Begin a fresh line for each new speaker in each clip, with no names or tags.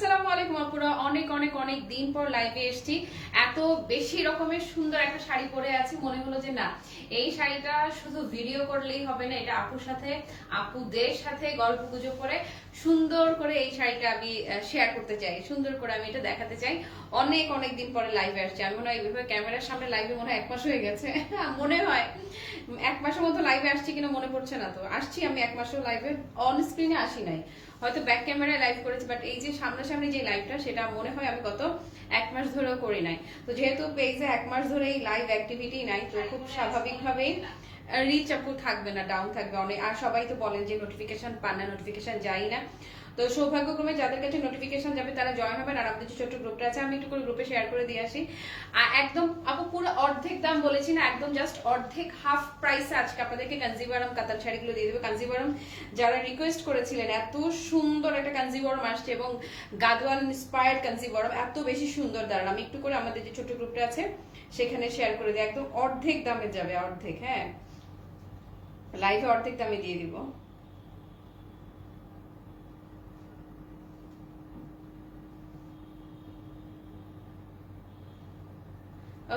আসসালামু আলাইকুম আপুরা। অনেক অনেক অনেক দিন পর লাইভে এসেছি। এত বেশি রকমের সুন্দর একটা শাড়ি পরে আছি, মনে হলো যে না, এই শাড়িটা শুধু ভিডিও করলেই হবে না, এটা আপুর সাথে, আপুদের সাথে গল্প গুজব করে সুন্দর করে এই শাড়িটা আমি শেয়ার করতে চাই, সুন্দর করে আমি এটা দেখাতে চাই। অনেক অনেক দিন পরে লাইভে আসছি। আমি মনে হয় এইভাবে ক্যামেরার সামনে লাইভে মনে হয় এক মাস হয়ে গেছে। মনে হয় এক মাসের মতো লাইভে আসছি কিনা মনে পড়ছে না তো। আসছি আমি এক মাসের লাইভে অন স্ক্রিনে আসি নাই। হয়তো ব্যাক ক্যামেরায় লাইভ করেছি বাট এই যে সামনাসামনি যে লাইভটা সেটা মনে হয় আমি গত এক মাস ধরেও করি নাই। তো যেহেতু পেজে এক মাস ধরে এই লাইভ অ্যাক্টিভিটি নাই, তো খুব স্বাভাবিকভাবেই রিচ আপু থাকবে না ডাউন থাকবে অনেক। আর সবাই তো বলেন যে নোটিফিকেশন পান না নোটিফিকেশন যাই না। তো সৌভাগ্যক্রমে যাদের কাছে নোটিফিকেশন যাবে, তারা জয়েন হবেন আর আমাদের যে ছোট্ট গ্রুপটা আছে, আমি একটু করে গ্রুপে শেয়ার করে দিয়ে আসি। আর একদম, আপু, পুরো অর্ধেক দাম বলেছি না, একদম জাস্ট অর্ধেক হাফ প্রাইসে আজকে আপনাদেরকে কাঞ্জিবারম কাতার শাড়িগুলো দিয়ে দেবে। কাঞ্জিবারম যারা রিকোয়েস্ট করেছিলেন, এত সুন্দর একটা কাঞ্জিবরম আসছে এবং গাদওয়াল ইন্সপায়ার্ড কাঞ্জিবরম এত বেশি সুন্দর দাঁড়ান আমি একটু করে আমাদের যে ছোট গ্রুপটা আছে, সেখানে শেয়ার করে দিই। একদম অর্ধেক দামে যাবে, অর্ধেক হ্যাঁ। লাইভে অর্ধেক দামে দিয়ে দিব।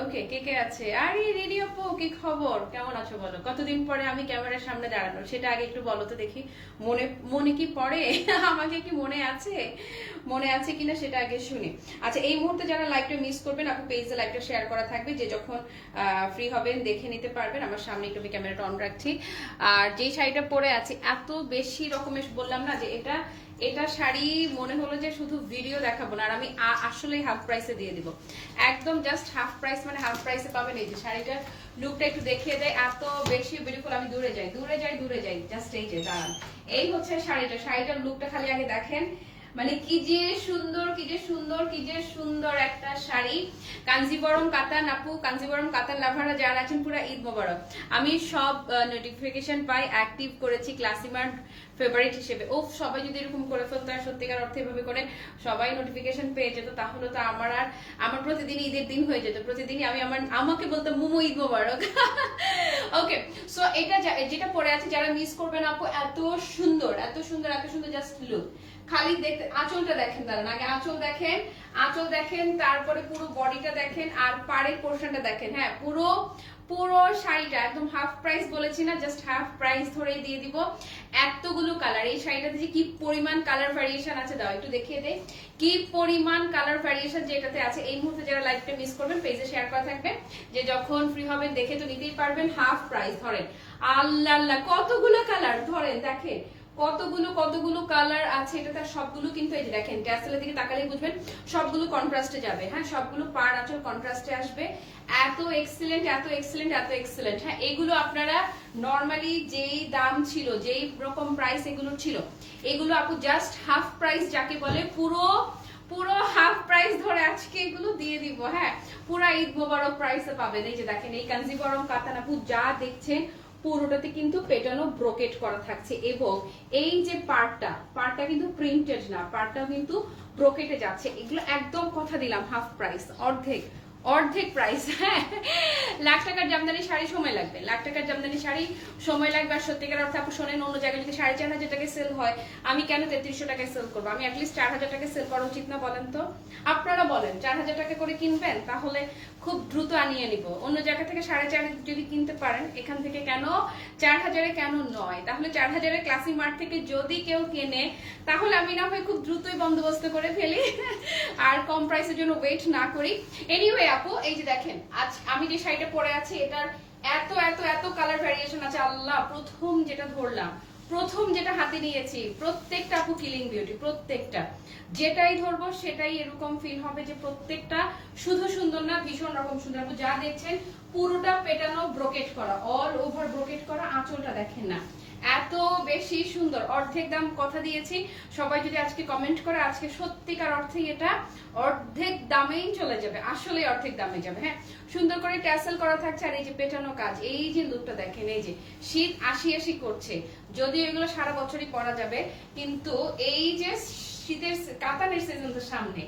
ওকে কে কে আছে? আরে, রেডি আপু, কি খবর? কেমন আছো বলো? কতদিন পরে আমি ক্যামেরার সামনে দাঁড়ানো? সেটা আগে একটু বলো তো দেখি। মনে মনে কি পড়ে? আমাকে কি মনে আছে? মনে আছে কিনা সেটা আগে শুনি। আচ্ছা এই মুহূর্তে যারা লাইভটা মিস করবেন, আপু পেজে লাইভটা শেয়ার করা থাকবে। যে যখন ফ্রি হবেন, দেখে নিতে পারবেন। আমার সামনে একটু আমি ক্যামেরাটা অন রাখছি। আর যেই শাড়িটা পরে আছে, এত বেশি রকমের, বললাম না যে এটা এটা শাড়ি মনে হলো যে শুধু ভিডিও দেখাবো না, আর আমি আসলেই হাফ প্রাইসে দিয়ে দিব। একদম জাস্ট হাফ প্রাইস মানে হাফ প্রাইসে পাবেন এই যে শাড়িটার লুকটা একটু দেখিয়ে দেয়। এত বেশি বিউটিফুল আমি দূরে যাই দূরে যাই দূরে যাই জাস্ট এই যে, দাঁড়ান। এই হচ্ছে শাড়িটা, শাড়িটার লুকটা খালি আগে দেখেন। মানে কি যে সুন্দর, কি যে সুন্দর, কি যে সুন্দর একটা শাড়ি। কাঞ্জিবরম, কাতান আপু, কাঞ্জিবরম, কাতান লাভারা যারা আছেন, পুরো ঈদ মোবারক। আমি সব নোটিফিকেশন পাই অ্যাক্টিভ করেছি ক্লাসিমার ফেভারিট হিসেবে। ও সবাই যদি এরকম করে ফেলতো, আর সত্যিকার অর্থে এভাবে করে সবাই নোটিফিকেশন পেয়ে যেত, তাহলে তো আমার আর, আমার প্রতিদিন ঈদের দিন হয়ে যেত। প্রতিদিনই আমি আমার আমাকে বলতাম মুমু, ঈদ মোবারক। ওকে সো এটা যেটা পরে আছে, যারা মিস করবেন আপু, এত সুন্দর এত সুন্দর এত সুন্দর জাস্ট লুক খালি দেখতে আঁচলটা দেখেন দাঁড়ান, আগে আঁচল দেখেন আঁচল দেখেন, তারপরে পুরো বডিটা দেখেন, আর পাড়ের পোর্শনটা দেখেন। হ্যাঁ পুরো পুরো শাড়িটা একদম হাফ প্রাইস বলেছি না জাস্ট হাফ প্রাইস ধরেই দিয়ে দিব। এতগুলো কালার এই শাড়িটাতে যে কি পরিমাণ কালার ভ্যারিয়েশন আছে, দাও একটু দেখিয়ে দে কি পরিমাণ কালার ভ্যারিয়েশন যেটাতে আছে, এই মুহূর্তে যারা লাইভটা মিস করবেন পেজে শেয়ার করা থাকবে, যে যখন ফ্রি হবেন, দেখে তো নিতেই পারবেন হাফ প্রাইস ধরেন। আল্লাহ আল্লাহ, কতগুলো কালার ধরেন, দেখেন। কতগুলো কতগুলো কালার আছে, এটা তার সবগুলো কিন্তু এই যে দেখেন ট্যাসেলের দিকে তাকালেই বুঝবেন, সবগুলো কন্ট্রাস্টে যাবে। হ্যাঁ সবগুলো পার আঁচল কন্ট্রাস্টে আসবে। এত এক্সিলেন্ট এত এক্সিলেন্ট এত এক্সিলেন্ট হ্যাঁ এগুলো আপনারা নর্মালি যেই দাম ছিল, যেই রকম প্রাইস এগুলো ছিল, এগুলো আপু জাস্ট হাফ প্রাইস যাকে বলে, পুরো পুরো হাফ প্রাইস ধরে আজকে এগুলো দিয়ে দিব। হ্যাঁ পুরো ঈদ মোবারক প্রাইসে পাবেন। এই যে দেখেন, এই কাঞ্জিবরম কাতানাপু যা দেখছেন পুরোটাতে কিন্তু পেটানো ব্রোকেট করা থাকছে এবং এই যে পার্টটা পার্টটা কিন্তু প্রিন্টেড না পার্টটা কিন্তু ব্রোকেটে যাচ্ছে। এগুলো একদম কথা দিলাম হাফ প্রাইস অর্ধেক। অর্ধেক প্রাইস হ্যাঁ লাখ টাকার জামদানি শাড়ি সময় লাগবে। লাখ টাকার জামদানি শাড়ি সময় লাগবে আর সত্যিকার অর্থে আপনি শোনেন, অন্য জায়গায় যদি সাড়ে চার হাজার টাকায় সেল হয়, আমি কেন তেত্রিশশো টাকায় সেল করব? আমি অ্যাটলিস্ট চার হাজার টাকায় সেল করা উচিত না বলেন তো? আপনারা বলেন, চার হাজার টাকা করে কিনবেন? তাহলে খুব দ্রুত আনিয়ে নিব। অন্য জায়গা থেকে সাড়ে চার যদি কিনতে পারেন, এখান থেকে কেন? চার হাজারে কেন নয়? তাহলে চার হাজারে ক্লাসি মার্ট থেকে যদি কেউ কেনে, তাহলে আমি না হয় খুব দ্রুতই বন্দোবস্ত করে ফেলি। আর কম প্রাইসের জন্য ওয়েট না করি। এনিওয়ে আপু, এই যে দেখেন, আজ আমি যে শাড়িটা পরে আছি, এটার এত এত এত কালার ভ্যারিয়েশন আছে, আল্লাহ, প্রথম যেটা ধরলাম, প্রথম যেটা হাতে নিয়েছি, প্রত্যেকটা আপু কিলিং বিউটি প্রত্যেকটা। যেটাই ধরবো, সেটাই এরকম ফিল হবে যে প্রত্যেকটা শুধু সুন্দর না, ভীষণ রকম সুন্দর। আপু, যা দেখছেন, পুরোটা পেটানো ব্রোকেট করা অল ওভার ব্রোকেট করা, আঁচলটা দেখেন না। এত বেশি সুন্দর। অর্ধেক দাম কথা দিয়েছি। সবাই যদি আজকে কমেন্ট করে, আজকে সত্যিকার অর্থে এটা অর্ধেক দামেই চলে যাবে। আসলে অর্ধেক দামে যাবে হ্যাঁ? সুন্দর করে ট্যাসেল করা থাকছে, আর এই যে পেটানো কাজ, এই যে লুকটা দেখেন, এই যে শীত আশি আশি করছে। যদিও এগুলো সারা বছরই পরা যাবে, কিন্তু এই যে শীতের কাতানের সিজন তো সামনে।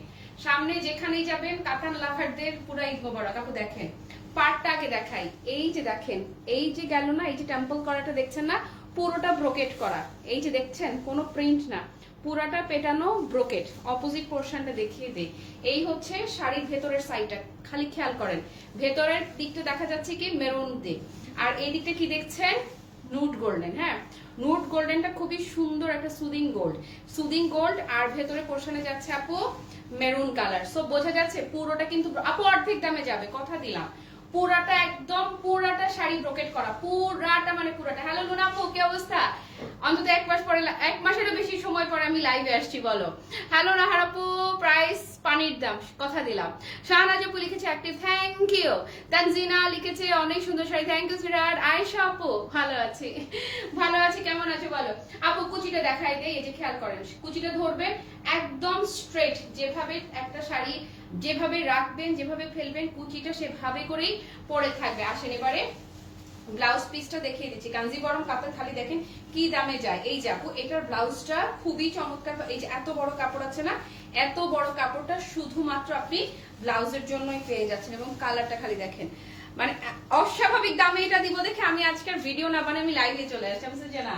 সামনে যেখানেই যাবেন, কাতান লাভারদের পুরা মোবারক। আপু দেখেন পার্টটাকে দেখাই। এই যে দেখেন, এই যে গেল না, এই যে টেম্পল করাটা দেখছেন না? পুরোটা ব্রোকেট করা। এই যে দেখছেন, কোনো প্রিন্ট না। পুরাটা পেটানো ব্রোকেট অপোজিট পোর্শনটা দেখিয়ে দেই। এই হচ্ছে শাড়ির ভেতরের সাইডটা খালি খেয়াল করেন, ভেতরের দিকটা দেখা যাচ্ছে কি মেরুন দিয়ে আর এই দিকটা কি দেখছেন? নুট গোল্ডেন হ্যাঁ? নুট গোল্ডেনটা খুবই সুন্দর একটা সুদিং গোল্ড সুদিং গোল্ড আর ভেতরে পোর্শনে যাচ্ছে আপু মেরুন কালার সো বোঝা যাচ্ছে পুরোটা কিন্তু আপু অর্ধেক দামে যাবে, কথা দিলাম। পুরাটা একদম পুরাটা শাড়ি ব্রোকেট করা। পুরাটা মানে পুরাটা। হ্যালো, লুনা আপু, কি অবস্থা? অন্তত এক মাস পরে, এক মাসেরও বেশি সময় পরে আমি লাইভে আসছি, বলো। হ্যালো, নাহার আপু প্রাইস পানির দাম, কথা দিলাম। শাহনাজ আপু লিখেছে অ্যাক্টিভ থ্যাংক ইউ তানজিনা লিখেছে অনেক সুন্দর শাড়ি থ্যাংক ইউ সুরাট আয়েশা আপু, ভালো আছি। ভালো আছি, কেমন আছে, বলো? আপু, কুচিটা দেখাই দেই, এই যে খেয়াল করেন, কুচিটা ধরবেন, একদম স্ট্রেট যেভাবে একটা শাড়ি যেভাবে রাখবেন, যেভাবে ফেলবেন, কুচিটা সেভাবে করেই পরে থাকবে। আসেন এবারে ব্লাউজ পিসটা দেখিয়ে দিচ্ছি। কাঞ্জিবরম কাপড় খালি দেখেন কি দামে যায়। এই যে আপু, এটার ব্লাউজটা খুবই চমৎকার এই যে এত বড় কাপড় আছে না, এত বড় কাপড়টা শুধুমাত্র আপনি ব্লাউজের জন্যই পেয়ে যাচ্ছেন এবং কালারটা খালি দেখেন। মানে অস্বাভাবিক দামে এটা দিব দেখে আমি আজকের ভিডিও না বানিয়ে আমি লাইভে চলে আসছি। আমি যে না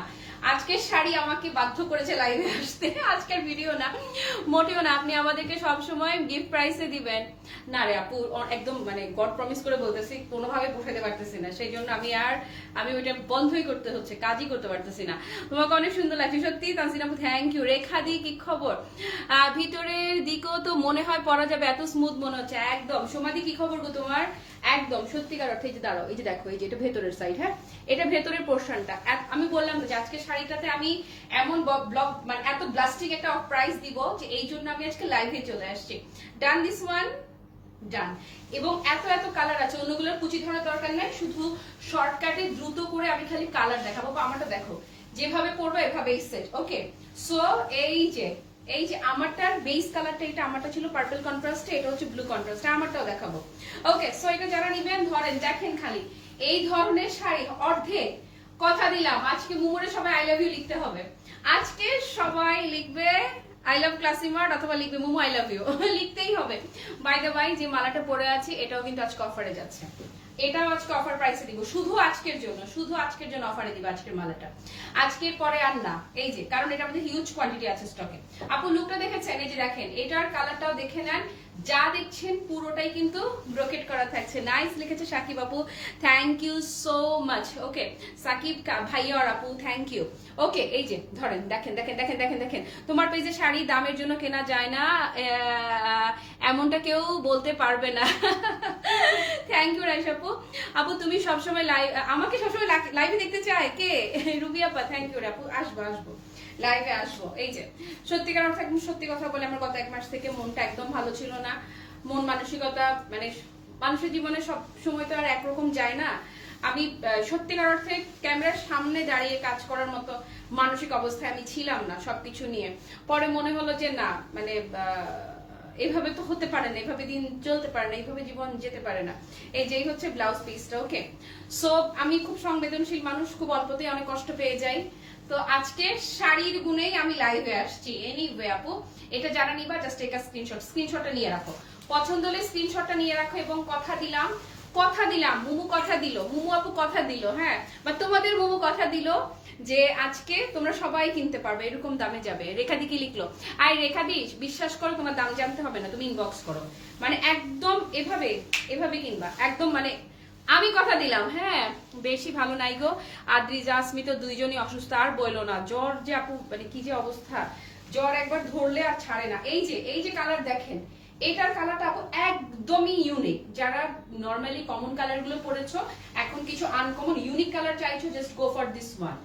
আজকের শাড়ি আমাকে বাধ্য করেছে লাইভে আসতে। আজকের ভিডিও না। মোটেও না, আপনি আমাদেরকে সব সময় গিফট প্রাইসে দিবেন। না রে আপু একদম মানে গড প্রমিস করে বলতেছি, কোনোভাবে পোষাতে পারতেছি না। সেই জন্য আমি আর, আমি ওইটা বন্ধই করতে হচ্ছে, কাজই করতে পারতেছি না। তোমাকে অনেক সুন্দর লাগছে, সত্যি, তানসিন আপু থ্যাংক ইউ রেখা দি, কি খবর? ভিতরের দিকেও তো মনে হয় পরা যাবে, এত স্মুথ মনে হচ্ছে। একদম। সমাধি কি খবর গো তোমার? একদম, সত্যিকার অর্থে এই যে দাঁড়াও, এই যে দেখো, এই যে এটা ভেতরের সাইড হ্যাঁ? এটা ভেতরের পোর্শনটা আমি বললাম যে আজকে শাড়িটাতে আমি এমন ব্লগ মানে এত ব্লাস্টিক একটা প্রাইস দিব যে এই জন্য আমি আজকে লাইভে চলে আসছি। ডান দিস ওয়ান ডান এবং এত এত কালার আছে, অন্যগুলোর কুচি ধরার দরকার নাই, শুধু শর্টকাটে দ্রুত করে আমি খালি কালার দেখাবো। বা আমারটা দেখো, যেভাবে পরবো এভাবেই সেট ওকে সো এই যে এই যে আমারটার বেস কালারটা এটা আমারটা ছিল পার্পল কন্ট্রাস্টে এটা হচ্ছে ব্লু কন্ট্রাস্টে আমারটাও দেখাবো। ওকে সো এটা যারা নিবেন, ধরেন, দেখেন খালি, এই ধরনের শাড়ি অর্ধেক কথা দিলাম, আজকে মুমুরে সবাই আই লাভ ইউ লিখতে হবে। আজকে সবাই লিখবে আই লাভ ক্লাসিমার্ট অথবা লিখবে মোমো আই লাভ ইউ লিখতেই হবে। বাই দ্য বাই যে মালাটা পরে আছে, এটাও কিন্তু আজকে অফারে যাচ্ছে। এটাও আজকে অফার প্রাইসে দিব। শুধু আজকের জন্য, শুধু আজকের জন্য অফারে দিব আজকের মালাটা। আজকের পরে আর না, এই যে, কারণ এটা আমাদের হিউজ কোয়ান্টিটি আছে স্টকে আপু লুকটা দেখেছেন? এই যে দেখেন, এটার কালারটাও দেখে নেন যা দেখছেন পুরোটাই কিন্তু ব্রোকেট করা থাকছে। নাইস লিখেছে সাকিব আপু। Thank you so much okay Sakib কা- ভাইয়া আর আপু থ্যাংক ইউ ওকে এই যে, ধরেন, দেখেন দেখেন দেখেন দেখেন দেখেন। তোমার পেজে শাড়ি দামের জন্য কেনা যায় না এমনটা কেউ বলতে পারবে না। থ্যাংক ইউ রাইস আপু। আপু, তুমি সবসময় লাইভ আমাকে সবসময় লাইভে দেখতে চায়? কে? রুবি আপা থ্যাংক ইউ আপু। আসব আসব। লাইভে আসব। এই যে, সত্যিকার অর্থে একদম সত্যি কথা বলে আমার গত এক মাস থেকে মনটা একদম ভালো ছিল না। মন মানসিকতা মানে মানুষের জীবনে সব সময় তো আর একরকম যায় না। আমি সত্যিকার অর্থে ক্যামেরার সামনে দাঁড়িয়ে কাজ করার মতো মানসিক অবস্থায় আমি ছিলাম না সবকিছু নিয়ে। পরে মনে হলো যে না মানে এভাবে তো হতে পারে না, এভাবে দিন চলতে পারে না এইভাবে জীবন যেতে পারে না। এই যেই হচ্ছে ব্লাউজ পিসটা ওকে সো আমি খুব সংবেদনশীল মানুষ, খুব অল্পতেই অনেক কষ্ট পেয়ে যাই। তো আজকে শাড়ির গুণেই আমি লাইভে আসছি। এনিওয়ে আপু, এটা যারা নিবা জাস্ট একটা স্ক্রিনশট স্ক্রিনশটটা নিয়ে রাখো। পছন্দ হলে স্ক্রিনশটটা নিয়ে রাখো এবং কথা দিলাম কথা দিলাম, মুমু কথা দিল, মুমু আপু কথা দিল হ্যাঁ? বা তোমাদের মুমু কথা দিল যে আজকে তোমরা সবাই কিনতে পারবে, এরকম দামে যাবে। রেখাদি কি লিখলো আর রেখাদি বিশ্বাস করো তোমার দাম জানতে হবে না, তুমি ইনবক্স করো। মানে একদম এভাবে এভাবে কিনবা। একদম মানে আমি কথা দিলাম হ্যাঁ বেশি ভালো নাই গো। আদ্রিজা স্মিত দুইজনই অসুস্থ, আর বইলো না। জ্বর যে আপু মানে কি যে অবস্থা। জ্বর একবার ধরলে আর ছাড়ে না। এই যে এই যে কালার দেখেন, এটার কালারটা আপু একদমই ইউনিক যারা নর্মালি কমন কালারগুলো পরেছো, এখন কিছু আনকমন ইউনিক কালার চাইছো just go for this one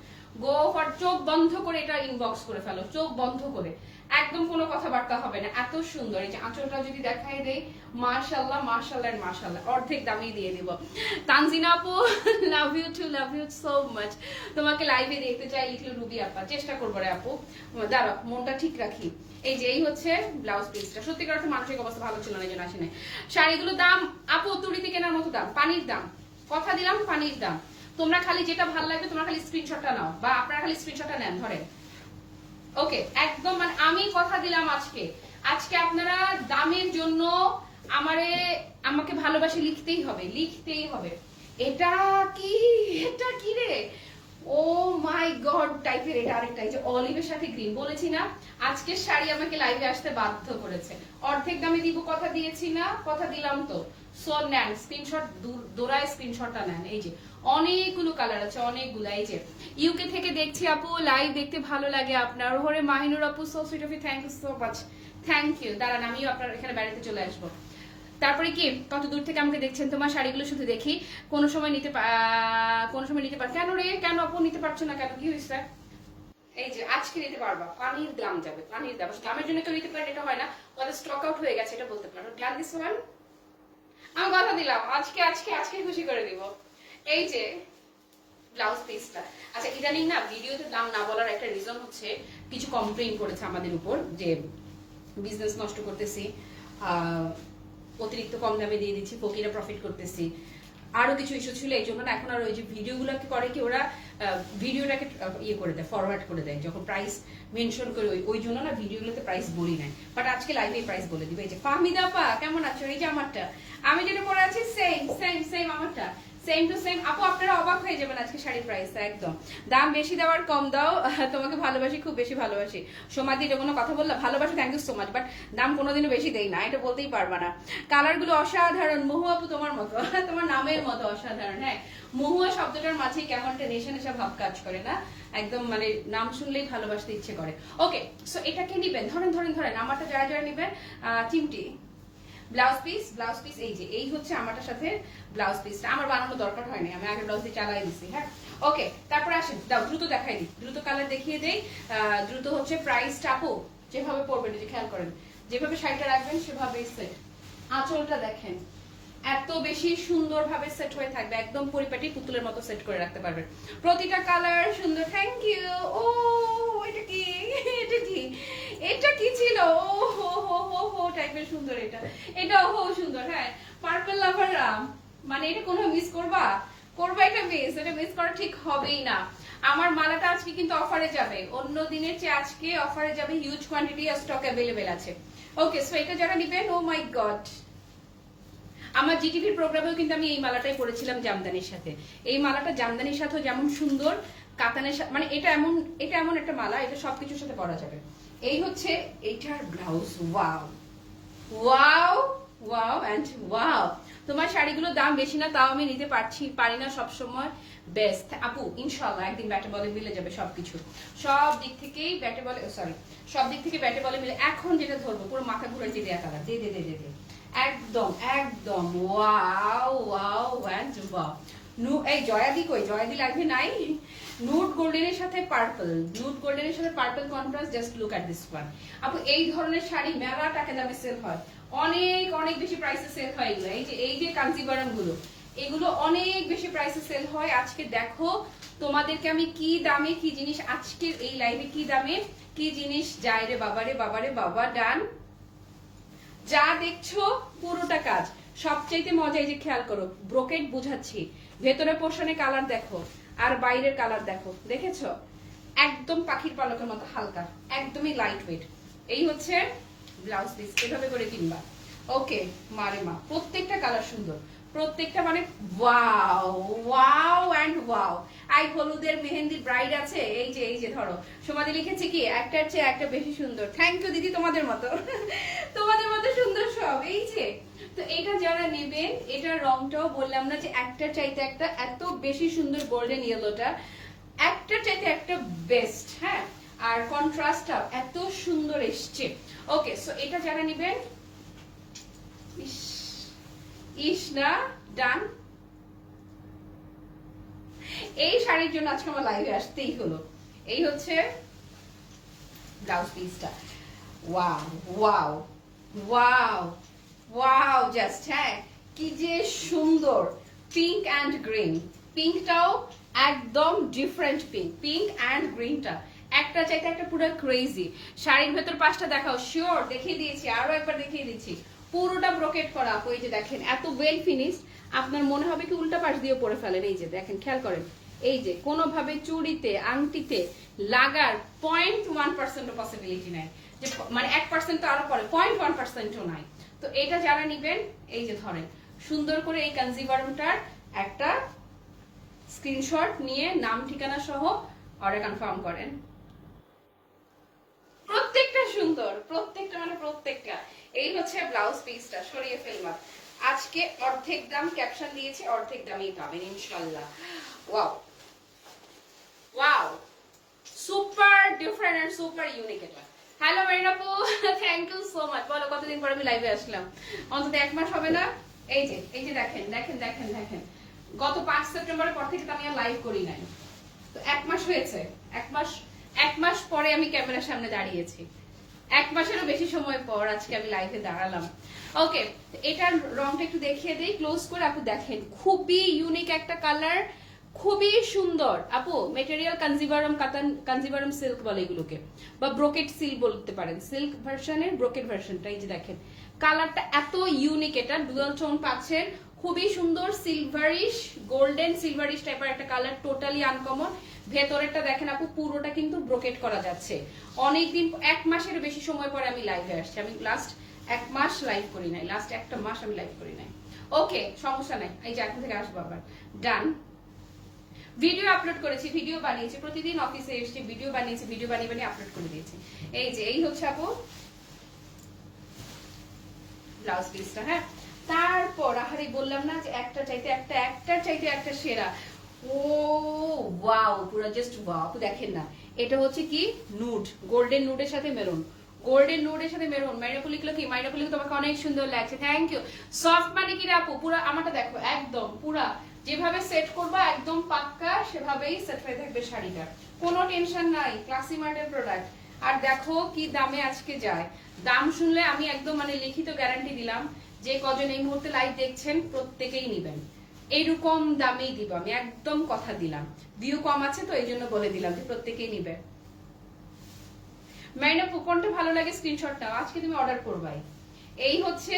go for চোখ বন্ধ করে এটা ইনবক্স করে ফেলো, চোখ বন্ধ করে। একদম কোনো কথাবার্তা হবে না। এত সুন্দর। এই যে আঁচলটা যদি দেখাই দেই মাশাল্লাহ and মাশাল্লাহ অর্ধেক দামেই দিয়ে দিব। তানজিনা আপু love you too love you so much তোমাকে লাইভে দেখতে চাই লিখলো রুবি আপা। চেষ্টা করব রে আপু। দাঁড়াও মনটা ঠিক রাখি। এই যে, এই হচ্ছে ব্লাউজ পিসটা সত্যিকার অর্থে মানসিক অবস্থা ভালো ছিল না, এই জন্য আসি নাই। শাড়িগুলোর দাম, আপু, তুড়িতে কেনার মতো দাম। পানির দাম। কথা দিলাম, পানির দাম। তোমরা খালি যেটা ভালো লাগবে তোমরা খালি স্ক্রিনশটটা নাও। বা আপনারা খালি স্ক্রিনশটটা নেন, ধরেন। ওকে, একদম মানে আমি কথা দিলাম আজকে। আজকে আপনারা দামের জন্য আমারে, আমাকে ভালোবাসে লিখতেই হবে লিখতেই হবে। এটা কি এটা কি রে? ও মাই গড টাইপের এটা আরেকটা যে অলিভের সাথে গ্রিন বলেছি না আজকের শাড়ি আমাকে লাইভে আসতে বাধ্য করেছে। অর্ধেক দামে দিব, কথা দিয়েছি না, কথা দিলাম তো। সো নেন স্ক্রিনশট দোড়ায় স্ক্রিনশটটা নেন, এই যে। অনেকগুলো কালার আছে, অনেকগুলো, এই যে ইউকে থেকে দেখছি আপু লাইভ দেখতে ভালো লাগে আপনার। ওরে মাহিনুর আপু so sweet of you thank you so much thank you দাঁড়ান, আমিও আপনার এখানে বেড়াতে চলে আসব। তারপরে কি, কত দূর থেকে আমাকে দেখছেন? তোমার শাড়িগুলো শুধু দেখি। কোনো সময় নিতে কোনো সময় নিতে পার কেন রে? কেন আপু নিতে পারছ না কেন? কি হয়েছে? এই যে, আজকে নিতে পারবা। পানির দাম যাবে, পানির দাম। দামের জন্য কেউ নিতে পারে, এটা হয় না। ওদের স্টক আউট হয়ে গেছে, এটা বলতে পারো। গ্লান দিস ওয়ান আমি কথা দিলাম। আজকে আজকে আজকে খুশি করে দিব। এই যে ব্লাউজ পিসটা আচ্ছা ইদানিং না ভিডিওতে দাম না বলার একটা রিজন হচ্ছে, কিছু কমপ্লেইন করেছে আমাদের উপর যে বিজনেস নষ্ট করতেছি অতিরিক্ত কম দামে দিয়ে দিচ্ছি, ফকিরা প্রফিট করতেছি। আরও কিছু ইস্যু ছিল, এই জন্য এখন আর ওই যে ভিডিওগুলোকে করে কি ওরা ভিডিওটাকে ইয়ে করে দেয় ফরওয়ার্ড করে দেয়, যখন প্রাইস মেনশন করে, ওই ওই জন্য না ভিডিওগুলোতে প্রাইস বলি নাই। বাট আজকে লাইভে প্রাইস বলে দিবে। এই যে, ফাহমিদা পা কেমন আছো? এই যে আমারটা। আমি যেটা পরে আছি সেম সেম সেম আমারটা। সেম টু সেম আপু, আপনারা অবাক হয়ে যাবেন আজকে শাড়ির প্রাইস একদম। দাম বেশি দেওয়ার কম দাও, তোমাকে ভালোবাসি, খুব বেশি ভালোবাসি। সমাধি এটা কোনো কথা বললা ভালোবাসি thank you so much but দাম কোনোদিনও বেশি দেই না, এটা বলতেই পারবা না। কালারগুলো অসাধারণ। মহু আপু, তোমার মতো, তোমার নামের মতো অসাধারণ হ্যাঁ। মহুয়া শব্দটার মাঝে কেমন একটা নেশা নেশা ভাব কাজ করে না? একদম মানে নাম শুনলেই ভালোবাসতে ইচ্ছে করে। ওকে সো এটাকে নিবেন? ধরেন ধরেন ধরেন, আমারটা যারা যারা নিবেন চিমটি। ব্লাউজ পিস ব্লাউজ পিস এই যে, এই হচ্ছে আমারটার সাথে ব্লাউজ পিসটা। আমার বানানো দরকার হয়নি, আমি আগে ব্লাউজ দিয়ে চালাই দিছি হ্যাঁ? ওকে তারপরে আসেন, দাও, দ্রুত দেখাই দিই, দ্রুত কালার দেখিয়ে দেই। দ্রুত হচ্ছে প্রাইস টাপো যেভাবে পড়বেন যে খেয়াল করেন, যেভাবে শাড়িটা রাখবেন, সেভাবেই সেট আঁচলটা দেখেন, এত বেশি সুন্দরভাবে সেট হয়ে থাকবে, একদম পরিপাটি পুতুলের মতো সেট করে রাখতে পারবেন। প্রতিটা কালার সুন্দর থ্যাংক ইউ ও, এটা কি? এটা কি? এটা কি ছিল? ও হো হো টাইপের সুন্দর এটা। এটা হো সুন্দর হ্যাঁ। পার্পল লাভাররা মানে এটা কোনো মিস করবা? করবা এটা মিস এটা মিস করা ঠিক হবেই না। আমার মালাটা আজকে কিন্তু অফারে যাবে। অন্য দিনের চেয়ে আজকে অফারে যাবে হিউজ কোয়ান্টিটি স্টক অ্যাভেলেবেল আছে। ওকে সো এটা যারা নিবেন ও মাই গড আমার জিটিভির প্রোগ্রামেও কিন্তু আমি এই মালাটাই পরেছিলাম জামদানির সাথে। এই মালাটা জামদানির সাথেও যেমন সুন্দর, কাতানের সাথে মানে এটা এমন এটা এমন একটা মালা, এটা সবকিছুর সাথে পরা যাবে। এই হচ্ছে এইটার blouse wow wow wow and wow তোমার শাড়িগুলোর দাম বেশি না, তাও আমি নিতে পারছি, পারি না সব সময় বেস্ট আপু ইনশাল্লাহ একদিন ব্যাটে বলে মিলে যাবে সবকিছু। সব দিক থেকেই ব্যাটে বলে সরি সব দিক থেকে ব্যাটে বলে মিলে। এখন যেটা ধরবো, পুরো মাথা ঘুরে দিয়ে দেয়া কালার দে দে দে দে একদম একদম ওয়াও ওয়াও অ্যান্ড ওয়াও নু, এই জয়াদি কই? জয়াদি লাগবে নাই? নুট গোল্ডেনের সাথে পার্পল নুট গোল্ডেনের সাথে purple contrast just look at this one আপু, এই ধরনের শাড়ি মেলা টাকা দামে সেল হয়। অনেক অনেক বেশি প্রাইসে সেল হয় এগুলো। এই যে এই যে গুলো, এগুলো অনেক বেশি প্রাইসে সেল হয়। আজকে দেখো, তোমাদেরকে আমি কি দামে, কি জিনিস আজকের এই লাইভে কি দামে, কি জিনিস যায় রে বাবারে বাবারে বাবা ডান। যা দেখছ, পুরোটা কাজ। সবচাইতে মজা যে, খেয়াল করো ব্রোকেট বুঝাচ্ছি। ভেতরে পোর্শনে কালার দেখো। আর বাইরের কালার দেখো, দেখেছ? একদম পাখির পালকের মতো হালকা, একদমই লাইট ওয়েট এই হচ্ছে ব্লাউজ পিস এভাবে করে কিনবা ওকে, মারে মা, প্রত্যেকটা কালার সুন্দর। প্রত্যেকটা মানে wow wow and wow I হলুদের, মেহেন্দির ব্রাইড আছে, এই যে এই যে, ধরো। সমাধি লিখেছে কি, একটার চেয়ে একটা বেশি সুন্দর। থ্যাংক ইউ দিদি, তোমাদের মতো। তোমাদের মতো সুন্দর সব, এই যে। তো এটা যারা নেবেন, এটার রংটাও বললাম না যে একটা চাইতে একটা এত বেশি সুন্দর গোল্ডেন ইয়েলোটা একটার চাইতে একটা বেস্ট হ্যাঁ? আর কন্ট্রাস্টটা এত সুন্দর এসছে। ওকে সো এটা যারা নেবেন, ইস ইস না ডান এই শাড়ির জন্য আজকে আমার লাইভে আসতেই হলো। এই হচ্ছে ব্লাউজ পিসটা wow wow wow wow just হ্যাঁ কি যে সুন্দর। পিঙ্ক অ্যান্ড গ্রিন পিঙ্কটাও একদম ডিফারেন্ট পিঙ্ক পিঙ্ক অ্যান্ড গ্রিনটা একটা চাইতে একটা পুরো ক্রেজি শাড়ির ভেতর পাঁচটা দেখাও। শিওর দেখিয়ে দিয়েছি, আরও একবার দেখিয়ে দিচ্ছি। পুরোটা ব্রোকেট করা ওই যে দেখেন, এত ওয়েল ফিনিশড আপনার মনে হবে কি উল্টা পাশ দিয়ে পরে ফেলেন। এই যে দেখেন, খেয়াল করেন। এই যে কোনোভাবে চুড়িতে, আংটিতে লাগার পয়েন্ট ওয়ান পার্সেন্টও পসিবিলিটি নাই। যে মানে এক পার্সেন্ট তো আরও পরে পয়েন্ট ওয়ান পার্সেন্টও নাই। তো এটা যারা নিবেন, এই যে ধরেন, সুন্দর করে এই কনজিভারটার একটা স্ক্রিনশট নিয়ে নাম, ঠিকানা সহ অর্ডার কনফার্ম করেন। প্রত্যেকটা সুন্দর, প্রত্যেকটা মানে প্রত্যেকটা। এই হচ্ছে ব্লাউজ পিসটা সরিয়ে ফেললাম আজকে অর্ধেক দাম ক্যাপশন দিয়েছে, অর্ধেক দামেই পাবেন ইনশাল্লাহ wow wow super different and super unique এটা। হ্যালো মেরিনাপু থ্যাংক ইউ সো মাচ বলো, কতদিন পর আমি লাইভে আসলাম? অন্তত এক মাস হবে না? এই যে এই যে দেখেন দেখেন দেখেন দেখেন। গত পাঁচ সেপ্টেম্বরের পর থেকে তো আমি আর লাইভ করি নাই। তো এক মাস হয়েছে। এক মাস এক মাস পরে আমি ক্যামেরার সামনে দাঁড়িয়েছি। এক মাসেরও বেশি সময় পর আজকে আমি লাইভে দাঁড়ালাম। ওকে এটার রংটা একটু দেখিয়ে দেই। ক্লোজ করে আপু দেখেন, খুবই ইউনিক একটা কালার খুবই সুন্দর। আপু মেটেরিয়াল কনজিভারম কাতান কনজিভারম সিল্ক বলে এগুলোকে। বা ব্রোকেট সিল্ক বলতে পারেন। সিল্ক ভার্সনের ব্রোকেট ভার্সনটা এই যে দেখেন। কালারটা এত ইউনিক এটা। ডুয়াল টোন পাচ্ছেন। খুবই সুন্দর সিলভারিশ গোল্ডেন সিলভারিশ টাইপের একটা কালার টোটালি আনকমন ভেতরেরটা দেখেন আপু, পুরোটা কিন্তু ব্রোকেট করা যাচ্ছে। অনেকদিন, এক মাসের বেশি সময় পরে আমি লাইভে আসছি। আমি লাস্ট এক মাস লাইভ করি নাই। লাস্ট একটা মাস আমি লাইভ করি নাই। ওকে সমস্যা নাই। এই যে এখন থেকে আসব আবার। ডান ভিডিও আপলোড করেছি ভিডিও বানিয়েছি। প্রতিদিন অফিসে এসেছি ভিডিও বানিয়েছি ভিডিও বানিয়ে বানিয়ে আপলোড করে দিয়েছি। এই যে, এই হচ্ছে আপু ব্লাউজ পিসটা হ্যাঁ? তারপর, আহারে, বললাম না যে একটা চাইতে একটা একটার চাইতে একটা সেরা। ও ওয়াও পুরো জাস্ট ওয়াও দেখেন না। এটা হচ্ছে কি? নুড গোল্ডেন নুডের সাথে মেরুন গোল্ডেন নুডের সাথে মেরুন মাইরাপুল লিখলো কি? মাইরাপুল লিখলো তোমাকে অনেক সুন্দর লাগছে থ্যাংক ইউ সফট মানে কি রে আপু? পুরো আমারটা দেখো, একদম, পুরা যেভাবে সেট করবা একদম পাক্কা, সেভাবেই সেট হয়ে থাকবে শাড়িটা। কোনো টেনশন নাই ক্লাসি মার্টের প্রোডাক্ট আর দেখো কি দামে আজকে যায়। দাম শুনলে আমি একদম মানে লিখিত গ্যারান্টি দিলাম যে কজন এই মুহূর্তে লাইভ দেখছেন, প্রত্যেকেই নিবেন। এইরকম দামেই দিব আমি, একদম কথা দিলাম। ভিউ কম আছে তো, এই জন্য বলে দিলাম যে প্রত্যেকেই নিবে। মাইনা কোনটা ভালো লাগে স্ক্রিনশট নাও। আজকে তুমি অর্ডার করবাই। এই হচ্ছে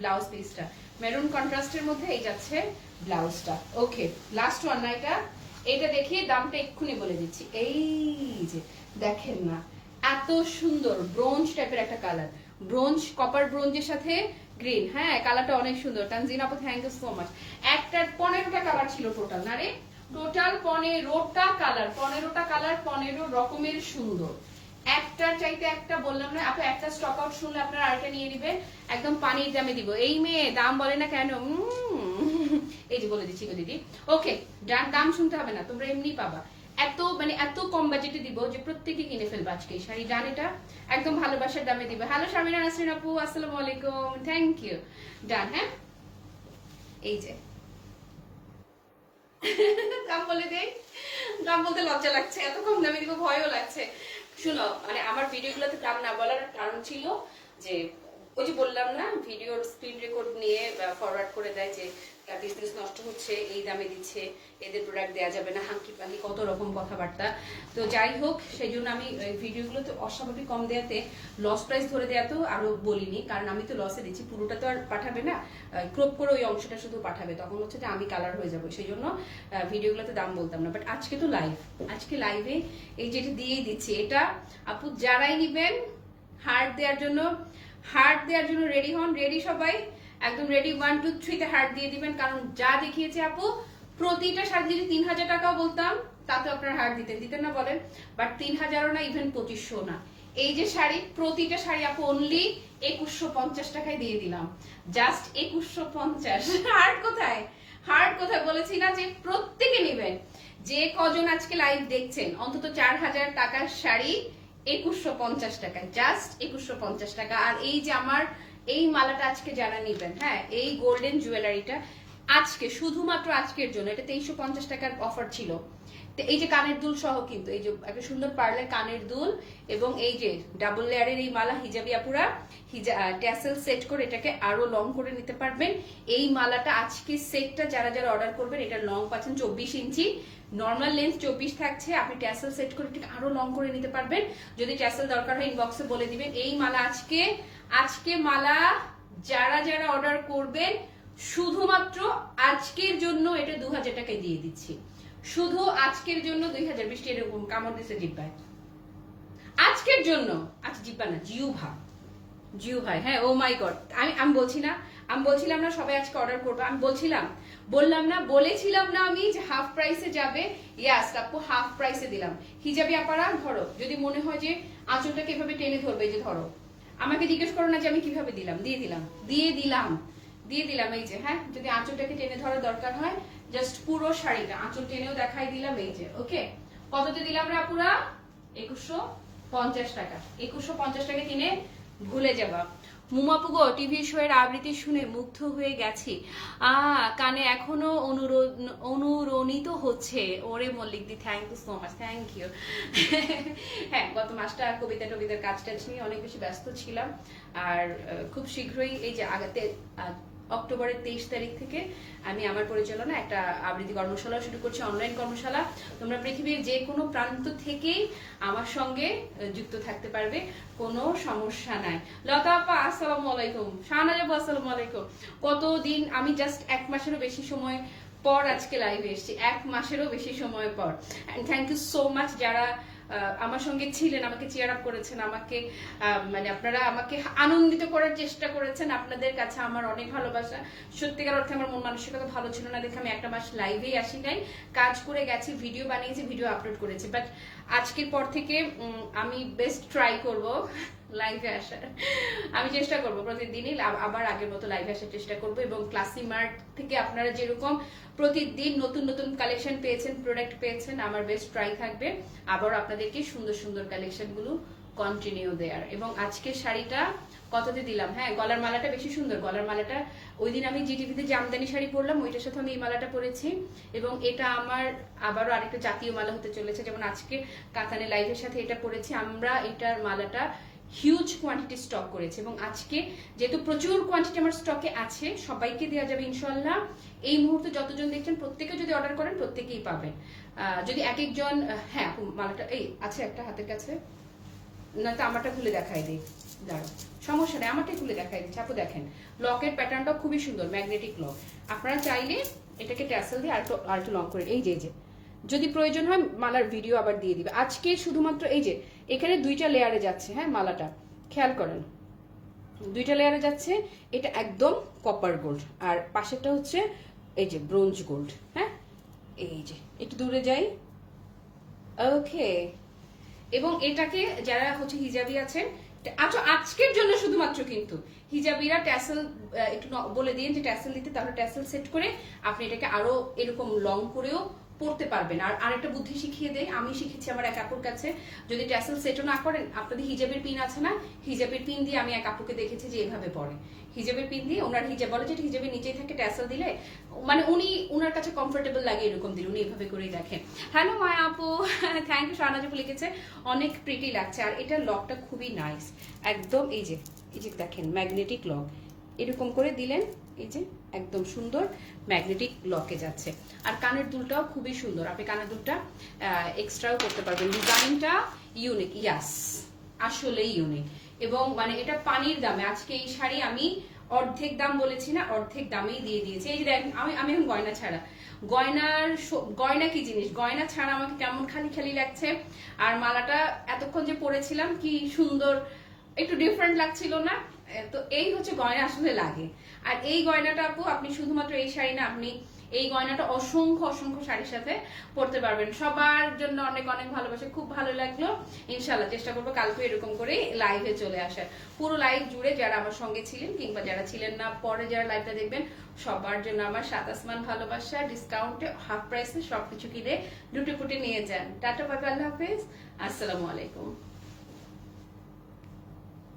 ব্লাউজ পিসটা মেরুন কন্ট্রাস্টের মধ্যে এই যাচ্ছে। ব্লাউজটা। ওকে লাস্ট ওয়ান না এটা এটা দেখিয়ে দামটা এক্ষুনি বলে দিচ্ছি। এই যে দেখেন না এত সুন্দর ব্রোঞ্জ টাইপের একটা কালার ব্রোঞ্জ কপার ব্রোঞ্জের সাথে গ্রিন হ্যাঁ কালারটা অনেক সুন্দর। তানজিন আপু থ্যাংক ইউ সো মাচ একটা পনেরোটা কালার ছিল টোটাল না রে? টোটাল পনেরোটা কালার পনেরোটা কালার পনেরো রকমের সুন্দর। একটার চাইতে একটা বললাম না আপনি একটা স্টক আউট শুনলে আপনারা আরেকটা নিয়ে নিবেন। একদম পানির দামে দিব। এই মেয়ে দাম বলে না কেন? উম, এই যে বলে দিচ্ছি গো দিদি। ওকে দাম শুনতে হবে না, তোমরা এমনি পাবা। এত মানে এত কম বাজেটে দিব যে প্রত্যেকে কিনে ফেলবে আজকে এই শাড়ি। ডান এটা একদম ভালোবাসার দামে দিবে। হ্যালো শামিনা নাসরিন আপু, আসসালামু আলাইকুম। থ্যাংক ইউ ডান হ্যাঁ? এই যে। দাম বলে দেই? দাম বলতে লজ্জা লাগছে। এত কম দামে দিব, ভয়ও লাগছে। শুনো মানে আমার ভিডিওগুলোতে দাম না বলার কারণ ছিল যে, ওই যে বললাম না, ভিডিওর স্ক্রিন রেকর্ড নিয়ে ফরওয়ার্ড করে দেয় যে বিজনেস নষ্ট হচ্ছে, এই দামে দিচ্ছে, এদের প্রোডাক্ট দেওয়া যাবে না, হাঙ্কি পাঙ্কি, কত রকম কথাবার্তা। তো যাই হোক, সেই জন্য আমি ভিডিওগুলোতে অস্বাভাবিক কম দেওয়াতে লস প্রাইস ধরে দেওয়া তো আরও বলিনি, কারণ আমি তো লসে দিচ্ছি, পুরোটা তো আর পাঠাবে না ক্রপ করে ওই অংশটা শুধু পাঠাবে, তখন হচ্ছে যে আমি কালার হয়ে যাব, সেই জন্য ভিডিওগুলোতে দাম বলতাম না বাট আজকে তো লাইভ আজকে লাইভে এই যেটা দিয়েই দিচ্ছি, এটা আপু যারাই নিবেন হার্ট দেওয়ার জন্য হার্ট দেওয়ার জন্য রেডি হন রেডি সবাই একদম রেডি ওয়ান টু থ্রিতে হার্ট দিয়ে দিবেন। কারণ যা দেখিয়েছে আপু, প্রতিটা শাড়ি যদি তিন হাজার টাকাও বলতাম তাতে আপনার হার্ট দিতেন। দিতেন না বলেন। বাট তিন হাজারও না ইভেন পঁচিশশো না। এই যে শাড়ি, প্রতিটা শাড়ি আপু অনলি একুশশো পঞ্চাশ টাকায় দিয়ে দিলাম। জাস্ট একুশশো পঞ্চাশ। হার্ট কোথায়? হার্ট কোথায়? বলেছি না যে প্রত্যেকে নেবেন। যে কজন আজকে লাইভ দেখছেন, অন্তত চার হাজার টাকার শাড়ি একুশশো পঞ্চাশ টাকা জাস্ট একুশশো পঞ্চাশ টাকা। আর এই যে আমার এই মালাটা আজকে যারা নিবেন হ্যাঁ এই গোল্ডেন জুয়েলারিটা আজকে, শুধুমাত্র আজকের জন্য, এটা তেইশশো পঞ্চাশ টাকার অফার ছিল। এই যে কানের দুল সহ কিন্তু, এই যে একটা সুন্দর পার্লের কানের দুল এবং এই যে ডাবল লেয়ারের এই মালা হিজাবি আপুরা, হিজা ট্যাসেল সেট করে এটাকে আরও লং করে নিতে পারবেন। এই মালাটা আজকে সেটটা যারা যারা অর্ডার করবেন, এটা লং পাচ্ছেন চব্বিশ ইঞ্চি। নর্মাল লেন্থ চব্বিশ থাকছে, আপনি ট্যাসেল সেট করে এটাকে আরও লং করে নিতে পারবেন। যদি ট্যাসেল দরকার হয় ইনবক্সে বলে দিবেন। এই মালা আজকে আজকে মালা যারা যারা অর্ডার করবেন, শুধুমাত্র আজকের জন্য এটা দু হাজার টাকায় দিয়ে দিচ্ছি। শুধু আজকের জন্য দুই হাজার বৃষ্টি এরকম কামড় দিচ্ছে জিব্বায় আজকের জন্য আচ্ছা জিব্বা না, জিউ ভা জিউ ভাই হ্যাঁ ও মাই গড, আমি আমি বলছি না, আমি বলছিলাম না সবাই আজকে অর্ডার করব, আমি বলছিলাম, বললাম না, বলেছিলাম না আমি যে হাফ প্রাইসে যাবে। ইয়াস, আপু, হাফ প্রাইসে দিলাম। হিজাবি আপারা, ধরো, যদি মনে হয় যে আঁচলটাকে এভাবে টেনে ধরবে যে ধরো। আমাকে জিজ্ঞেস করো না যে আমি কীভাবে দিলাম। দিয়ে দিলাম। দিয়ে দিলাম। দিয়ে দিলাম এই যে হ্যাঁ? যদি আঁচলটাকে টেনে ধরার দরকার হয় জাস্ট পুরো শাড়িটা, আঁচল টেনেও দেখাই দিলাম এই যে ওকে কততে দিলাম রা পুরা একুশশো পঞ্চাশ টাকা। একুশশো পঞ্চাশ টাকা কিনে ভুলে যাবা। মুমাপুগো টিভি শো এর আবৃত্তি শুনে মুগ্ধ হয়ে গেছি। আ, কানে এখনও অনুরোধ অনুরণিত হচ্ছে। ওরে মল্লিক দি thank you so much thank you হ্যাঁ গত মাসটা কবিতা টবিতার কাজ টাজ নিয়ে অনেক বেশি ব্যস্ত ছিলাম। আর খুব শীঘ্রই এই যে আগাতে অক্টোবরের তেইশ তারিখ থেকে আমি আমার পরিচালনা একটা আবৃত্তি কর্মশালা শুরু করছি অনলাইন কর্মশালা। তোমরা পৃথিবীর যে কোনো প্রান্ত থেকেই আমার সঙ্গে যুক্ত থাকতে পারবে, কোনো সমস্যা নাই। লতা আপা, আসসালামু আলাইকুম। শাহনাজ আপু, আসসালামু আলাইকুম। কতদিন, আমি জাস্ট এক মাসেরও বেশি সময় পর আজকে লাইভে এসেছি। এক মাসেরও বেশি সময় পর। থ্যাংক ইউ সো মাচ যারা আমার সঙ্গে ছিলেন, আমাকে চেয়ার আপ করেছেন, আমাকে মানে আপনারা আমাকে আনন্দিত করার চেষ্টা করেছেন। আপনাদের কাছে আমার অনেক ভালোবাসা। সত্যিকার অর্থে আমার মন মানসিকতা ভালো ছিল না দেখে আমি একটা মাস লাইভেই আসি নাই। কাজ করে গেছি ভিডিও বানিয়েছি ভিডিও আপলোড করেছি। বাট আজকের পর থেকে আমি বেস্ট ট্রাই করব। লাইভে আসার। আমি চেষ্টা করব প্রতিদিনই আবার আগের মতো লাইভে আসার চেষ্টা করব এবং ক্লাসি মার্ট থেকে আপনারা যেরকম প্রতিদিন নতুন নতুন কালেকশন পেয়েছেন প্রোডাক্ট পেয়েছেন, আমার বেস্ট ট্রাই থাকবে। আবার আপনাদেরকে সুন্দর সুন্দর কালেকশনগুলো কন্টিনিউ দেয়ার। এবং আজকের শাড়িটা কততে দিলাম? হ্যাঁ গলার মালাটা বেশি সুন্দর। গলার মালাটা ওই দিন আমি জিটিভিতে জামদানি শাড়ি পরলাম, ওইটার সাথে আমি এই মালাটা পরেছি। এবং এটা আমার আবারও আরেকটা জাতীয় মালা হতে চলেছে। যেমন আজকে কাতানে লাইভের সাথে এটা পরেছি। আমরা এটার মালাটা হিউজ কোয়ান্টিটি স্টক করেছে এবং আজকে যেহেতু প্রচুর কোয়ান্টিটি আমার স্টকে আছে, সবাইকে দেওয়া যাবে ইনশাল্লাহ এই মুহূর্তে যতজন দেখছেন, প্রত্যেকে যদি অর্ডার করেন, প্রত্যেকেই পাবেন। যদি এক একজন হ্যাঁ মালাটা, এই, আছে একটা হাতের কাছে। না তো আমারটা খুলে দেখাই দিই। দাঁড়াও, সমস্যা নেই, আমারটাই খুলে দেখাই দিচ্ছি। আপু, দেখেন লকের প্যাটার্নটা খুবই সুন্দর ম্যাগনেটিক লক আপনারা চাইলে এটাকে ট্যাসেল দিয়ে আরেকটু আরেকটু লং করে, এই যে এই যে। যদি প্রয়োজন হয় মালার ভিডিও আবার দিয়ে দিবে। আজকে শুধুমাত্র এই যে, এখানে দুইটা লেয়ারে যাচ্ছে হ্যাঁ মালাটা। খেয়াল করেন। দুইটা লেয়ারে যাচ্ছে, এটা একদম কপার গোল্ড আর পাশেরটা হচ্ছে এই যে ব্রোঞ্জ গোল্ড হ্যাঁ? এই যে, একটু দূরে যাই। ওকে এবং এটাকে যারা হচ্ছে হিজাবি আছেন আচ্ছা আজকের জন্য শুধুমাত্র কিন্তু হিজাবিরা ট্যাসেল একটু বলে দিন যে ট্যাসেল দিতে তাহলে ট্যাসেল সেট করে আপনি এটাকে আরও এরকম লং করেও পড়তে পারবেন। আর আরেকটা বুদ্ধি শিখিয়ে দেয় আমি শিখেছি আমার এক আপুর কাছে, যদি ট্যাসেল সেটও না করেন, আপনাদের হিজাবের পিন আছে না? হিজাবের পিন দিয়ে আমি এক আপুকে দেখেছি যে এভাবে পড়ে। হিজাবের পিন দিয়ে ওনার হিজাব, বলে যে হিজাবের নিচেই থাকে, ট্যাসেল দিলে মানে উনি ওনার কাছে কমফোর্টেবল লাগে এরকম দিলে, উনি এভাবে করেই দেখেন। হ্যালো মায়া আপু। থ্যাংক ইউ শাহনাজ আপু লিখেছে, অনেক প্রিটি লাগছে। আর এটা লকটা খুবই নাইস একদম, এই যে এই যে দেখেন ম্যাগনেটিক লক এরকম করে দিলেন, এই যে একদম সুন্দর ম্যাগনেটিক লকে যাচ্ছে। আর কানের দুলটাও খুবই সুন্দর। আপনি কানের দুলটা এক্সট্রাও করতে পারবেন। ডিজাইনটা ইউনিক ইয়াস আসলেই ইউনিক এবং মানে এটা পানির দামে, আজকে এই শাড়ি আমি অর্ধেক দাম বলেছি না, অর্ধেক দামেই দিয়ে দিয়েছি। এই যে দেখেন, আমি আমি এখন গয়না ছাড়া। গয়নার গয়না কি জিনিস? গয়না ছাড়া আমাকে কেমন খালি খালি লাগছে? আর মালাটা এতক্ষণ যে পরেছিলাম, কি সুন্দর, একটু ডিফারেন্ট লাগছিল না? তো এই হচ্ছে গয়না আসলে লাগে। আর এই গয়নাটা আপু, আপনি শুধুমাত্র এই শাড়ি না, আপনি এই গয়নাটা অসংখ্য অসংখ্য শাড়ির সাথে পরতে পারবেন। সবার জন্য অনেক অনেক ভালোবাসে। খুব ভালো লাগল। ইনশাল্লাহ চেষ্টা করব কালকে এরকম করে লাইভে চলে আসার। পুরো লাইভ জুড়ে যারা আমার সঙ্গে ছিলেন কিংবা যারা ছিলেন না, পরে যারা লাইভটা দেখবেন, সবার জন্য আমার সাত আসমান ভালোবাসা ডিসকাউন্টে হাফ প্রাইসে সবকিছু কিনে লুটে পুটে নিয়ে যান। টাটা, বাবা, আল্লাহ হাফিজ। আসসালামু আলাইকুম।